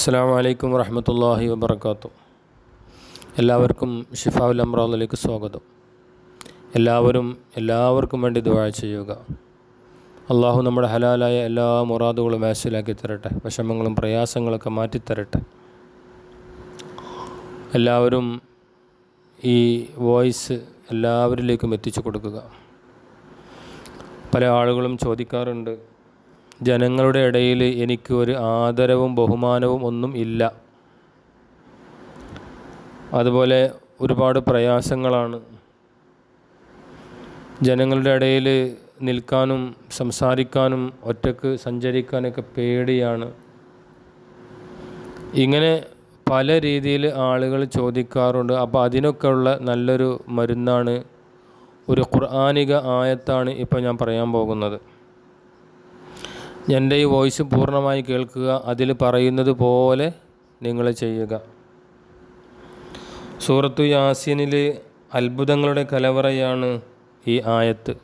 അസ്സാം വലൈക്കും വർഹമത്തല്ലാഹി വബർക്കാത്തു എല്ലാവർക്കും ഷിഫാവുൽ അമ്രാദിലേക്ക് സ്വാഗതം. എല്ലാവരും എല്ലാവർക്കും വേണ്ടി ദുആ ചെയ്യുക. അള്ളാഹു നമ്മുടെ ഹലാലായ എല്ലാ മുറാദുകളും വാസിലാക്കി തരട്ടെ. വിഷമങ്ങളും പ്രയാസങ്ങളൊക്കെ മാറ്റിത്തരട്ടെ. എല്ലാവരും ഈ വോയിസ് എല്ലാവരിലേക്കും എത്തിച്ചു കൊടുക്കുക. പല ആളുകളും ചോദിക്കാറുണ്ട് ജനങ്ങളുടെ ഇടയിൽ എനിക്ക് ഒരു ആദരവും ബഹുമാനവും ഒന്നും ഇല്ല. അതുപോലെ ഒരുപാട് പ്രയാസങ്ങളാണ്. ജനങ്ങളുടെ ഇടയിൽ നിൽക്കാനും സംസാരിക്കാനും ഒറ്റയ്ക്ക് സഞ്ചരിക്കാനൊക്കെ പേടിയാണ്. ഇങ്ങനെ പല രീതിയിൽ ആളുകൾ ചോദിക്കാറുണ്ട്. അപ്പോൾ അതിനൊക്കെയുള്ള നല്ലൊരു മരുന്നാണ് ഒരു ഖുർആാനിക ആയത്താണ് ഇപ്പോൾ ഞാൻ പറയാൻ പോകുന്നത്. എന്റെ ഈ വോയിസ് പൂർണമായി കേൾക്കുക. അതിൽ പറയുന്നത് പോലെ നിങ്ങൾ ചെയ്യുക. സൂറത്തു യാസീനിൽ അത്ഭുതങ്ങളുടെ കലവറയാണ് ഈ ആയത്ത്.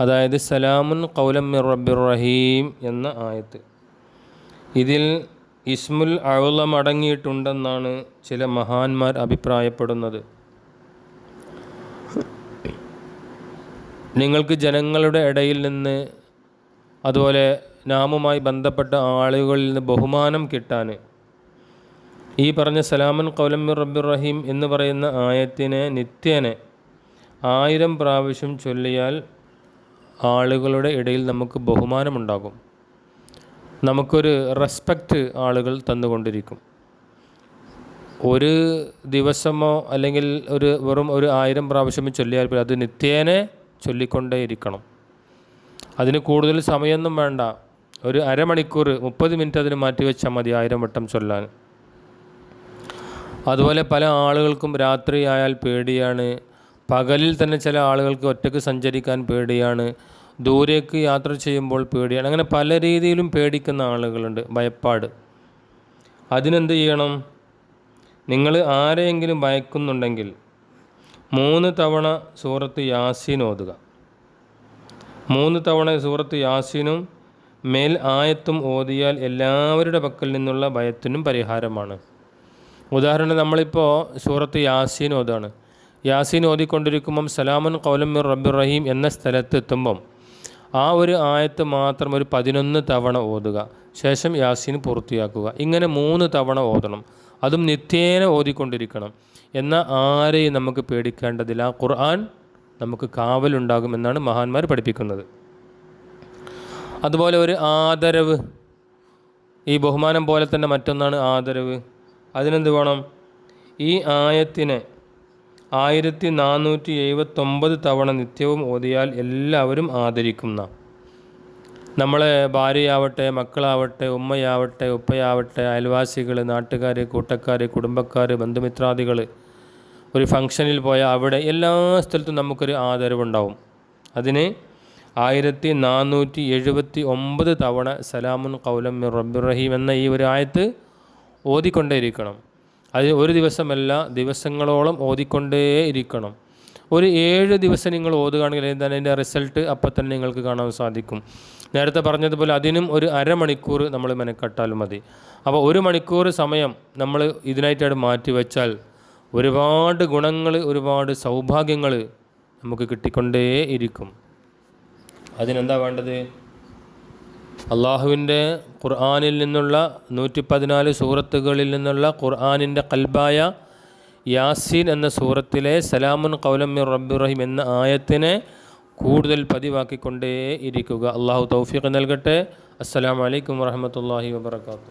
അതായത് സലാമുൻ കൗലം റബ്ബിർ റഹീം എന്ന ആയത്ത്. ഇതിൽ ഇസ്മുൽ അഴുളം അടങ്ങിയിട്ടുണ്ടെന്നാണ് ചില മഹാന്മാർ അഭിപ്രായപ്പെടുന്നത്. നിങ്ങൾക്ക് ജനങ്ങളുടെ ഇടയിൽ നിന്ന് അതുപോലെ നാമുമായി ബന്ധപ്പെട്ട ആളുകളിൽ നിന്ന് ബഹുമാനം കിട്ടാൻ. ഈ പറഞ്ഞ സലാമൻ കൗലമ്മിർ റബ്ബിർ റഹീം എന്ന് പറയുന്ന ആയത്തിനെ നിത്യേനെ ആയിരം പ്രാവശ്യം ചൊല്ലിയാൽ ആളുകളുടെ ഇടയിൽ നമുക്ക് ബഹുമാനമുണ്ടാകും. നമുക്കൊരു റെസ്പെക്റ്റ് ആളുകൾ തന്നുകൊണ്ടിരിക്കും. ഒരു ദിവസമോ അല്ലെങ്കിൽ ഒരു വെറും ഒരു ആയിരം പ്രാവശ്യമോ ചൊല്ലിയാൽ പോലും അത് നിത്യേനെ ചൊല്ലിക്കൊണ്ടേയിരിക്കണം. അതിന് കൂടുതൽ സമയമൊന്നും വേണ്ട. ഒരു അരമണിക്കൂർ മുപ്പത് മിനിറ്റ് അതിന് മാറ്റി വെച്ചാൽ മതി ആയിരം വട്ടം ചൊല്ലാൻ. അതുപോലെ പല ആളുകൾക്കും രാത്രി ആയാൽ പേടിയാണ്. പകലിൽ തന്നെ ചില ആളുകൾക്ക് ഒറ്റയ്ക്ക് സഞ്ചരിക്കാൻ പേടിയാണ്. ദൂരേക്ക് യാത്ര ചെയ്യുമ്പോൾ പേടിയാണ്. അങ്ങനെ പല രീതിയിലും പേടിക്കുന്ന ആളുകളുണ്ട്. ഭയപ്പാട്. അതിനെന്ത് ചെയ്യണം? നിങ്ങൾ ആരെയെങ്കിലും ഭയക്കുന്നുണ്ടെങ്കിൽ മൂന്ന് തവണ സൂറത്ത് യാസീൻ ഓതുക. മൂന്ന് തവണ സൂറത്ത് യാസീനും മേൽ ആയത്തും ഓതിയാൽ എല്ലാവരുടെ പക്കൽ നിന്നുള്ള ഭയത്തിനും പരിഹാരമാണ്. ഉദാഹരണം നമ്മളിപ്പോൾ സൂറത്ത് യാസീൻ ഓതാണ്. യാസീൻ ഓതിക്കൊണ്ടിരിക്കുമ്പം സലാമൻ കൗലം മിർ റബ്ബിർ റഹീം എന്ന സ്ഥലത്ത് എത്തുമ്പം ആ ഒരു ആയത്ത് മാത്രം ഒരു പതിനൊന്ന് തവണ ഓതുക. ശേഷം യാസീൻ പൂർത്തിയാക്കുക. ഇങ്ങനെ മൂന്ന് തവണ ഓതണം. അതും നിത്യേന ഓതിക്കൊണ്ടിരിക്കണം. എന്നാൽ ആരെയും നമുക്ക് പേടിക്കേണ്ടതില്ല. ഖുർആൻ നമുക്ക് കാവലുണ്ടാകുമെന്നാണ് മഹാന്മാർ പഠിപ്പിക്കുന്നത്. അതുപോലെ ഒരു ആദരവ്. ഈ ബഹുമാനം പോലെ തന്നെ മറ്റൊന്നാണ് ആദരവ്. അതിനെന്ത് വേണം? ഈ ആയത്തിനെ ആയിരത്തി നാനൂറ്റി എഴുപത്തൊമ്പത് തവണ നിത്യവും ഓതിയാൽ എല്ലാവരും ആദരിക്കുന്ന. നമ്മളെ ഭാര്യയാവട്ടെ മക്കളാവട്ടെ ഉമ്മയാവട്ടെ ഉപ്പയാവട്ടെ അയൽവാസികൾ നാട്ടുകാർ കൂട്ടക്കാർ കുടുംബക്കാർ ബന്ധുമിത്രാദികൾ ഒരു ഫംഗ്ഷനിൽ പോയാൽ അവിടെ എല്ലാ സ്ഥലത്തും നമുക്കൊരു ആദരവുണ്ടാവും. അതിന് ആയിരത്തി നാനൂറ്റി എഴുപത്തി ഒമ്പത് തവണ സലാമുൻ കൗലം മിർ റബ്ബുറഹീം എന്ന ഈ ഒരു ആയത്ത് ഓതിക്കൊണ്ടേയിരിക്കണം. അത് ഒരു ദിവസമല്ല ദിവസങ്ങളോളം ഓതിക്കൊണ്ടേ ഇരിക്കണം. ഒരു ഏഴ് ദിവസം നിങ്ങൾ ഓതുകയാണെങ്കിൽ എന്താണ് അതിന്റെ റിസൾട്ട് അപ്പം തന്നെ നിങ്ങൾക്ക് കാണാൻ സാധിക്കും. നേരത്തെ പറഞ്ഞതുപോലെ അതിനും ഒരു അരമണിക്കൂർ നമ്മൾ മെനക്കെട്ടാൽ മതി. അപ്പോൾ ഒരു മണിക്കൂർ സമയം നമ്മൾ ഇതിനായിട്ടായിട്ട് മാറ്റി വെച്ചാൽ ഒരുപാട് ഗുണങ്ങൾ ഒരുപാട് സൗഭാഗ്യങ്ങൾ നമുക്ക് കിട്ടിക്കൊണ്ടേ ഇരിക്കും. അതിനെന്താ വേണ്ടത്? അള്ളാഹുവിന്റെ ഖുർആാനിൽ നിന്നുള്ള നൂറ്റി പതിനാല് സൂറത്തുകളിൽ നിന്നുള്ള ഖുർആാനിന്റെ കൽബായ യാസീൻ എന്ന സൂറത്തിലെ സലാമുൻ കൗലമ്മിർ റബ്ബുറഹിം എന്ന ആയത്തിനെ കൂടുതൽ പതിവാക്കിക്കൊണ്ടേ ഇരിക്കുക. അള്ളാഹു തൗഫീഖ് നൽകട്ടെ. അസ്സലാമലൈക്കും വാഹമത്തല്ലാഹി വാബർക്കാത്തു